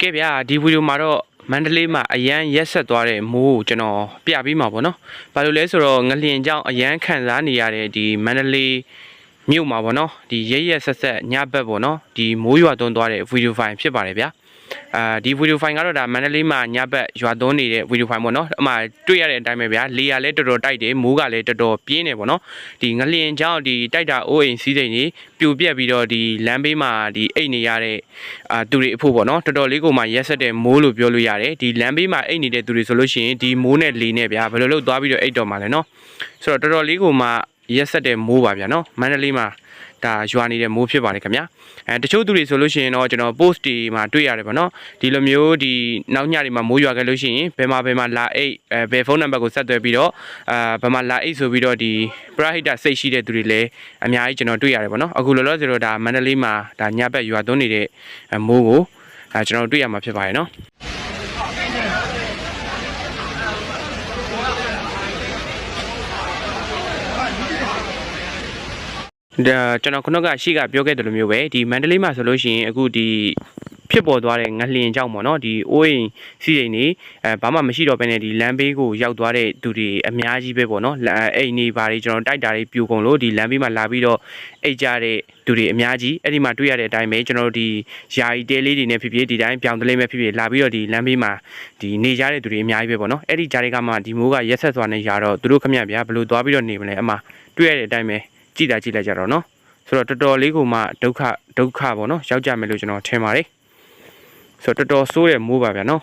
ကဲဗျာဒီဗီဒီယိုမှာတော့မန္တလေးမှာအရန်ရက်ဆက်သွားတဲ့မိုးကိုကျွန်တော်ပြပေးမှာပေါ့နော်။ဘာလို့လဲဆိုတော့ငလျင်ကြောင့်အရန်ခံစားနေရတဲ့ဒီမန္တလေးမြို့မှာပေါ့နော်။ဒီရက်ရက်ဆက်ဆက်ညဘက်ပေါ့နော်။ဒီမိုးရွာသွန်းသွားတဲ့ဗီဒီယိုဖိုင်ဖြစ်ပါတယ်ဗျာ။ အာဒီဗီဒီယိုဖိုင်ကတော့ဒါမန္တလေးမှာညဘက်ရွာသွန်းနေတဲ့ဗီဒီယိုဖိုင်ပေါ့နော်။အမှတွေ့ရတဲ့အတိုင်းပဲဗျာ။လေယာလည်းတော်တော်တိုက်တယ်မိုးကလည်းတော်တော်ပြင်းတယ်ပေါ့နော်။ဒီငလျင်ကြောင့်ဒီတိုက်တာအိုးအိမ်စီးစိမ်တွေပြိုပြက်ပြီးတော့ဒီလမ်းဘေးမှာဒီအိတ်နေရတဲ့အာသူတွေအဖို့ပေါ့နော်တော်တော်လေးကိုမှရက်ဆက်တဲ့မိုးလို့ပြောလို့ရတယ်ဒီလမ်းဘေးမှာအိတ်နေတဲ့သူတွေဆိုလို့ရှိရင်ဒီမိုးနဲ့လေနဲ့ဗျာဘယ်လိုလုပ်သွားပြီးတော့အိတ်တော်မှာလဲနော်ဆိုတော့တော်တော်လေးကိုမှရက်ဆက်တဲ့မိုးပါဗျာနော်မန္တလေးမှာ ဒါရွာနေတဲ့မိုးဖြစ်ပါတယ်ခင်ဗျာအဲတချို့သူတွေဆိုလို့ရှိရင်တော့ကျွန်တော် post တွေမှာတွေ့ရတယ်ပေါ့နော်ဒီလိုမျိုးဒီနောက်ညတွေမှာမိုးရွာခဲ့လို့ရှိရင်ဘယ်မှာဘယ်မှာလာအိတ်အဲဘယ်ဖုန်းနံပါတ်ကိုဆက်သွယ်ပြီးတော့အာဘယ်မှာလာအိတ်ဆိုပြီးတော့ဒီပရဟိတစိတ်ရှိတဲ့သူတွေလည်းအများကြီးကျွန်တော်တွေ့ရတယ်ပေါ့နော်အခုလောလောဆယ်တော့ဒါမန္တလေးမှာဒါညဘက်ရွာသွန်းနေတဲ့အဲမိုးကိုအဲကျွန်တော်တို့တွေ့ရမှာဖြစ်ပါတယ်နော် ဒါကျွန်တော်ခုနကရှေ့ကပြောခဲ့တယ်လို့မျိုးပဲဒီမန္တလေးမှာဆိုလို့ရှိရင်အခုဒီဖြစ်ပေါ်သွားတဲ့ငလျင်ကြောင့်ပေါ့နော်ဒီအိုးအိမ်စီးအိမ်နေအဲဘာမှမရှိတော့ဘဲနဲ့ဒီလမ်းဘေးကိုရောက်သွားတဲ့သူတွေအများကြီးပဲပေါ့နော်လမ်းအိမ်နေဘာတွေကျွန်တော်တိုက်တာတွေပြိုကုန်လို့ဒီလမ်းဘေးမှာလာပြီးတော့အိတ်ကြတဲ့သူတွေအများကြီးအဲ့ဒီမှာတွေ့ရတဲ့အတိုင်းပဲကျွန်တော်တို့ဒီယာယီတဲလေးတွေနဲ့ဖြစ်ဖြစ်ဒီတိုင်းပြောင်းတလေးမဲ့ဖြစ်ဖြစ်လာပြီးတော့ဒီလမ်းဘေးမှာဒီနေကြတဲ့သူတွေအများကြီးပဲပေါ့နော်အဲ့ဒီကြားတွေကမှဒီမိုးကရက်ဆက်သွားနေကြတော့သူတို့ခမရဗျာဘယ်လိုသွားပြီးတော့နေမလဲအမှတွေ့ရတဲ့အတိုင်းပဲ ကြည်တာကြည့်လိုက်ကြတော့နော်ဆိုတော့တော်တော်လေးကိုမှဒုက္ခဒုက္ခပေါ့နော်ရောက်ကြမယ်လို့ကျွန်တော်ထင်ပါတယ်ဆိုတော့တော်တော်ဆိုးတဲ့မိုးပါဗျာနော်